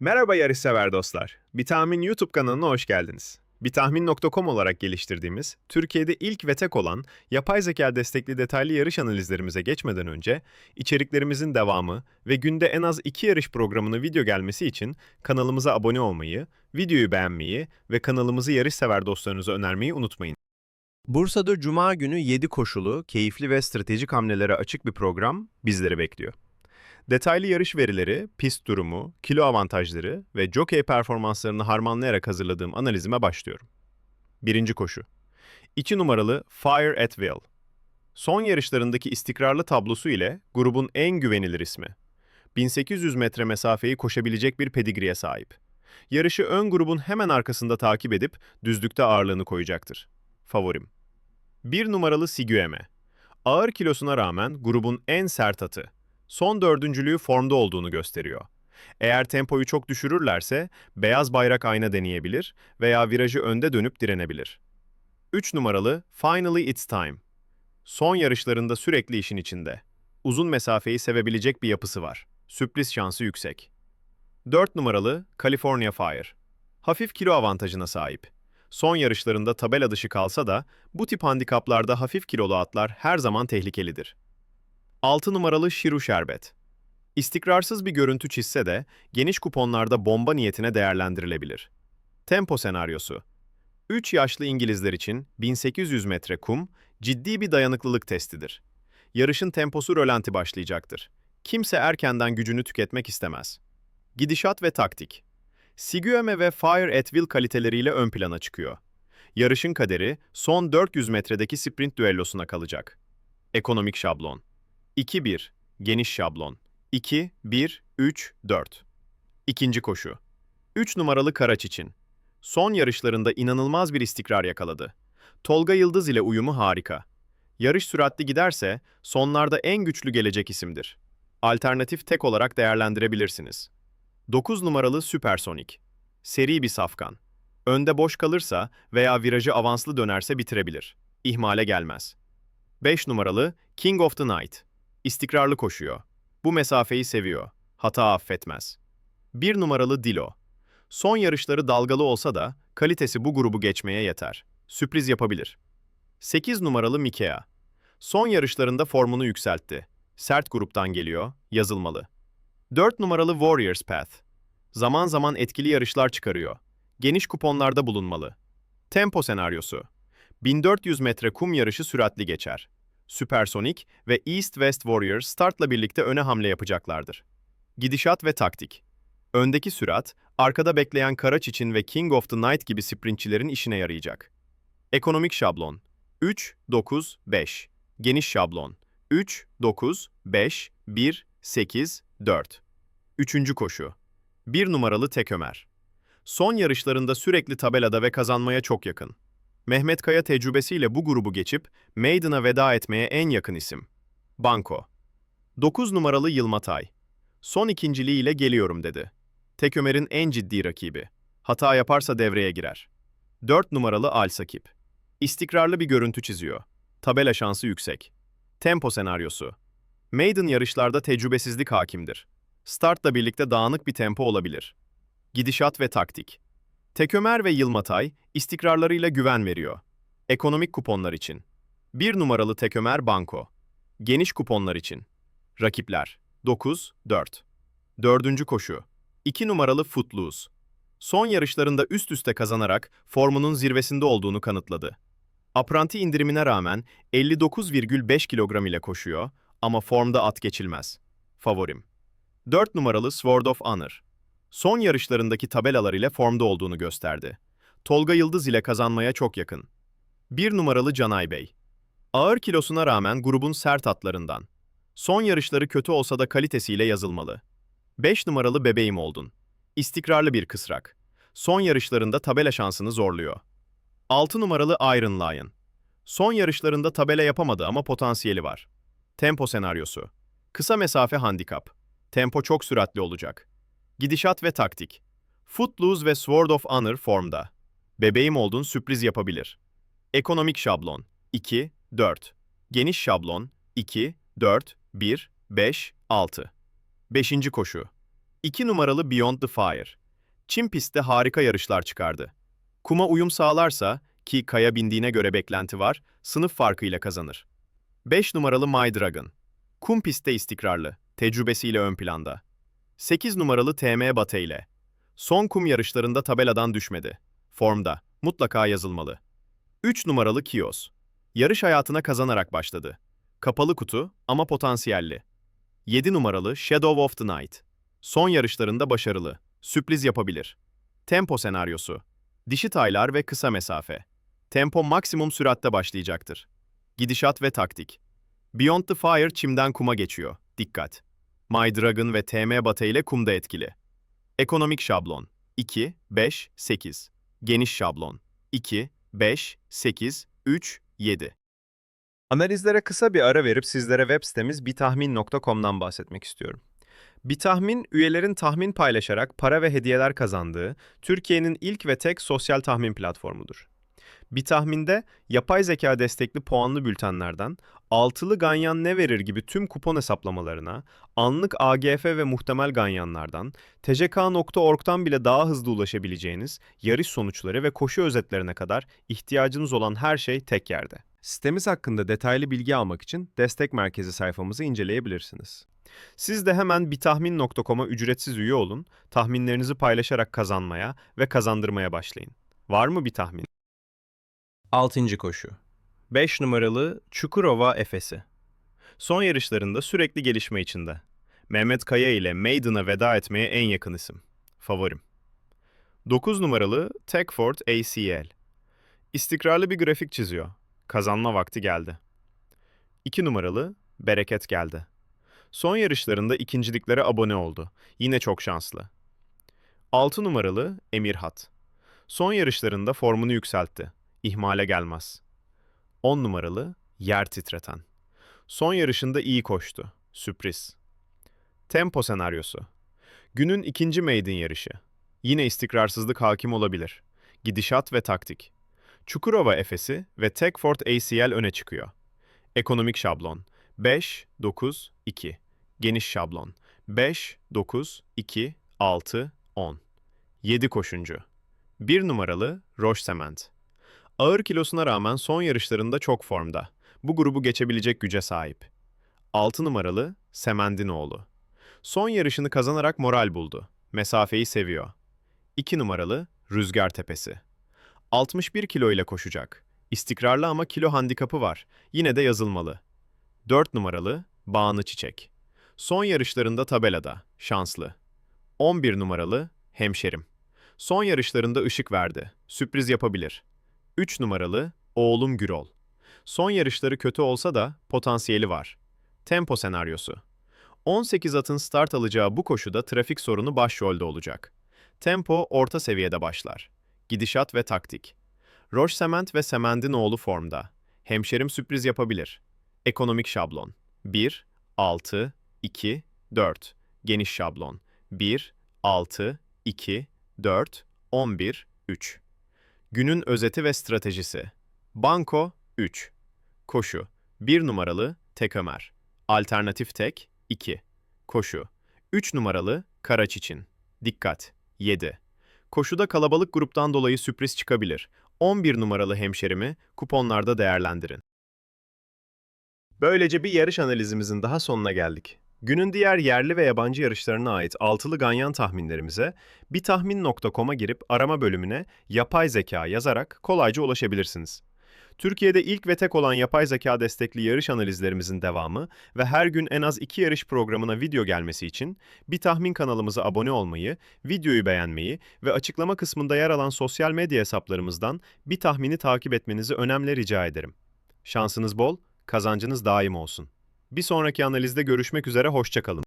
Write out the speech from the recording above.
Merhaba yarışsever dostlar. Bir Tahmin YouTube kanalına hoş geldiniz. Bitahmin.com olarak geliştirdiğimiz, Türkiye'de ilk ve tek olan yapay zeka destekli detaylı yarış analizlerimize geçmeden önce, içeriklerimizin devamı ve günde en az iki yarış programını video gelmesi için kanalımıza abone olmayı, videoyu beğenmeyi ve kanalımızı yarışsever dostlarınıza önermeyi unutmayın. Bursa'da Cuma günü 7 koşulu, keyifli ve stratejik hamlelere açık bir program bizleri bekliyor. Detaylı yarış verileri, pist durumu, kilo avantajları ve jockey performanslarını harmanlayarak hazırladığım analizime başlıyorum. Birinci koşu. 2 numaralı Fire at Will. Son yarışlarındaki istikrarlı tablosu ile grubun en güvenilir ismi. 1800 metre mesafeyi koşabilecek bir pedigriye sahip. Yarışı ön grubun hemen arkasında takip edip düzlükte ağırlığını koyacaktır. Favorim. 1 numaralı Sigueme. Ağır kilosuna rağmen grubun en sert atı. Son dördüncülüğü formda olduğunu gösteriyor. Eğer tempoyu çok düşürürlerse beyaz bayrak ayna deneyebilir veya virajı önde dönüp direnebilir. 3 numaralı Finally It's Time. Son yarışlarında sürekli işin içinde. Uzun mesafeyi sevebilecek bir yapısı var. Sürpriz şansı yüksek. 4 numaralı California Fire. Hafif kilo avantajına sahip. Son yarışlarında tabela dışı kalsa da bu tip handikaplarda hafif kilolu atlar her zaman tehlikelidir. 6 numaralı Şiru Şerbet. İstikrarsız bir görüntü çizse de geniş kuponlarda bomba niyetine değerlendirilebilir. Tempo senaryosu. 3 yaşlı İngilizler için 1800 metre kum ciddi bir dayanıklılık testidir. Yarışın temposu rölanti başlayacaktır. Kimse erkenden gücünü tüketmek istemez. Gidişat ve taktik. Sigueme ve Fire at Will kaliteleriyle ön plana çıkıyor. Yarışın kaderi son 400 metredeki sprint düellosuna kalacak. Ekonomik şablon. 2-1, geniş şablon. 2-1-3-4. İkinci koşu. 3 numaralı Karaç için. Son yarışlarında inanılmaz bir istikrar yakaladı. Tolga Yıldız ile uyumu harika. Yarış süratli giderse sonlarda en güçlü gelecek isimdir. Alternatif tek olarak değerlendirebilirsiniz. 9 numaralı Süpersonik. Seri bir safkan. Önde boş kalırsa veya virajı avanslı dönerse bitirebilir. İhmale gelmez. 5 numaralı King of the Night. İstikrarlı koşuyor. Bu mesafeyi seviyor. Hata affetmez. 1 numaralı Dilo. Son yarışları dalgalı olsa da kalitesi bu grubu geçmeye yeter. Sürpriz yapabilir. 8 numaralı Mikea. Son yarışlarında formunu yükseltti. Sert gruptan geliyor, yazılmalı. 4 numaralı Warriors Path. Zaman zaman etkili yarışlar çıkarıyor. Geniş kuponlarda bulunmalı. Tempo senaryosu. 1400 metre kum yarışı süratli geçer. Süpersonik ve East West Warriors startla birlikte öne hamle yapacaklardır. Gidişat ve taktik. Öndeki sürat, arkada bekleyen Karaç için ve King of the Night gibi sprintçilerin işine yarayacak. Ekonomik şablon. 3, 9, 5. Geniş şablon. 3, 9, 5, 1, 8, 4. Üçüncü koşu. 1 numaralı Tek Ömer. Son yarışlarında sürekli tabelada ve kazanmaya çok yakın. Mehmet Kaya tecrübesiyle bu grubu geçip Maiden'a veda etmeye en yakın isim. Banko. 9 numaralı Yılmatay. Son ikinciliğiyle geliyorum dedi. Tek Ömer'in en ciddi rakibi. Hata yaparsa devreye girer. 4 numaralı Alsakip. İstikrarlı bir görüntü çiziyor. Tabela şansı yüksek. Tempo senaryosu. Maiden yarışlarda tecrübesizlik hakimdir. Startla birlikte dağınık bir tempo olabilir. Gidişat ve taktik. Tekömer ve Yılmatay istikrarlarıyla güven veriyor. Ekonomik kuponlar için. 1 numaralı Tekömer Banko. Geniş kuponlar için. Rakipler 9, 4. Dördüncü koşu. 2 numaralı Footloose. Son yarışlarında üst üste kazanarak formunun zirvesinde olduğunu kanıtladı. Apranti indirimine rağmen 59,5 kilogram ile koşuyor ama formda at geçilmez. Favorim. 4 numaralı Sword of Honor. Son yarışlarındaki tabelalar ile formda olduğunu gösterdi. Tolga Yıldız ile kazanmaya çok yakın. 1 numaralı Canay Bey. Ağır kilosuna rağmen grubun sert atlarından. Son yarışları kötü olsa da kalitesiyle yazılmalı. 5 numaralı Bebeğim Oldun. İstikrarlı bir kısrak. Son yarışlarında tabela şansını zorluyor. 6 numaralı Iron Lion. Son yarışlarında tabela yapamadı ama potansiyeli var. Tempo senaryosu. Kısa mesafe handikap. Tempo çok süratli olacak. Gidişat ve taktik. Footloose ve Sword of Honor formda. Bebeğim oldun sürpriz yapabilir. Ekonomik şablon 2, 4. Geniş şablon 2, 4, 1, 5, 6. Beşinci koşu. 2 numaralı Beyond the Fire. Çim pistte harika yarışlar çıkardı. Kuma uyum sağlarsa, ki kaya bindiğine göre beklenti var, sınıf farkıyla kazanır. 5 numaralı My Dragon. Kum pistte istikrarlı, tecrübesiyle ön planda. 8 numaralı TM Bate ile. Son kum yarışlarında tabeladan düşmedi. Formda, mutlaka yazılmalı. 3 numaralı Kios. Yarış hayatına kazanarak başladı. Kapalı kutu ama potansiyelli. 7 numaralı Shadow of the Night. Son yarışlarında başarılı, sürpriz yapabilir. Tempo senaryosu. Dişi taylar ve kısa mesafe. Tempo maksimum süratte başlayacaktır. Gidişat ve taktik. Beyond the Fire çimden kuma geçiyor. Dikkat. My Dragon ve TM Bate ile kumda etkili. Ekonomik şablon. 2, 5, 8. Geniş şablon. 2, 5, 8, 3, 7. Analizlere kısa bir ara verip sizlere web sitemiz bitahmin.com'dan bahsetmek istiyorum. Bitahmin, üyelerin tahmin paylaşarak para ve hediyeler kazandığı Türkiye'nin ilk ve tek sosyal tahmin platformudur. Bitahmin'de yapay zeka destekli puanlı bültenlerden altılı ganyan ne verir gibi tüm kupon hesaplamalarına, anlık AGF ve muhtemel ganyanlardan, tck.org'dan bile daha hızlı ulaşabileceğiniz yarış sonuçları ve koşu özetlerine kadar ihtiyacınız olan her şey tek yerde. Sitemiz hakkında detaylı bilgi almak için destek merkezi sayfamızı inceleyebilirsiniz. Siz de hemen bitahmin.com'a ücretsiz üye olun, tahminlerinizi paylaşarak kazanmaya ve kazandırmaya başlayın. Var mı bir tahmin? 6. koşu. 5 numaralı Çukurova Efes'i. Son yarışlarında sürekli gelişme içinde. Mehmet Kaya ile Maiden'a veda etmeye en yakın isim. Favorim. 9 numaralı Techford ACL. İstikrarlı bir grafik çiziyor. Kazanma vakti geldi. 2 numaralı Bereket geldi. Son yarışlarında ikinciliklere abone oldu. Yine çok şanslı. 6 numaralı Emirhat. Son yarışlarında formunu yükseltti. İhmale gelmez. 10 numaralı Yer Titreten. Son yarışında iyi koştu. Sürpriz. Tempo senaryosu. Günün ikinci maiden yarışı. Yine istikrarsızlık hakim olabilir. Gidişat ve taktik. Çukurova Efes'i ve Techford ACL öne çıkıyor. Ekonomik şablon. 5, 9, 2. Geniş şablon. 5, 9, 2, 6, 10. 7 koşuncu. 1 numaralı Roche Cement. Ağır kilosuna rağmen son yarışlarında çok formda. Bu grubu geçebilecek güce sahip. 6 numaralı Semendinoğlu. Son yarışını kazanarak moral buldu. Mesafeyi seviyor. 2 numaralı Rüzgar Tepesi. 61 kilo ile koşacak. İstikrarlı ama kilo handikapı var. Yine de yazılmalı. 4 numaralı Bağını Çiçek. Son yarışlarında tabelada. Şanslı. 11 numaralı Hemşerim. Son yarışlarında ışık verdi. Sürpriz yapabilir. 3 numaralı Oğlum Gürol. Son yarışları kötü olsa da potansiyeli var. Tempo senaryosu. 18 atın start alacağı bu koşuda trafik sorunu başrolde olacak. Tempo orta seviyede başlar. Gidişat ve taktik. Roche Cement ve Semendinoğlu formda. Hemşerim sürpriz yapabilir. Ekonomik şablon. 1, 6, 2, 4. Geniş şablon. 1, 6, 2, 4, 11, 3. Günün özeti ve stratejisi. Banko 3. Koşu 1 numaralı tek Ömer. Alternatif tek 2. Koşu 3 numaralı Karaç için. Dikkat 7. Koşuda kalabalık gruptan dolayı sürpriz çıkabilir. 11 numaralı hemşerimi kuponlarda değerlendirin. Böylece bir yarış analizimizin daha sonuna geldik. Günün diğer yerli ve yabancı yarışlarına ait altılı ganyan tahminlerimize bitahmin.com'a girip arama bölümüne yapay zeka yazarak kolayca ulaşabilirsiniz. Türkiye'de ilk ve tek olan yapay zeka destekli yarış analizlerimizin devamı ve her gün en az iki yarış programına video gelmesi için bir tahmin kanalımıza abone olmayı, videoyu beğenmeyi ve açıklama kısmında yer alan sosyal medya hesaplarımızdan bir tahmini takip etmenizi önemli rica ederim. Şansınız bol, kazancınız daim olsun. Bir sonraki analizde görüşmek üzere, hoşçakalın.